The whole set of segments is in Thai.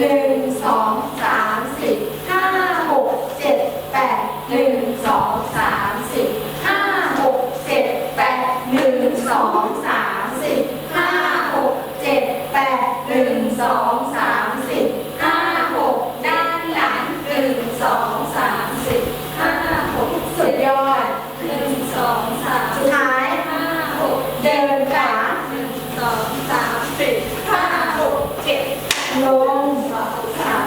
หนึ่งสองสามสี่ห้าหกเจ็ดแปดหนึ่งสองสามสี่ห้าหกเจ็ดแปดหนึ่งสองสามสี่ห้าหกด้านหลังหนึ่งสองสามสี่ห้าหกสุดยอดหนึ่งสองสามสุดท้ายห้าหกเดินขาหนึ่งสองสามสี่ห้าหกเจ็ดลง ค่ะ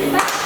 Thank you.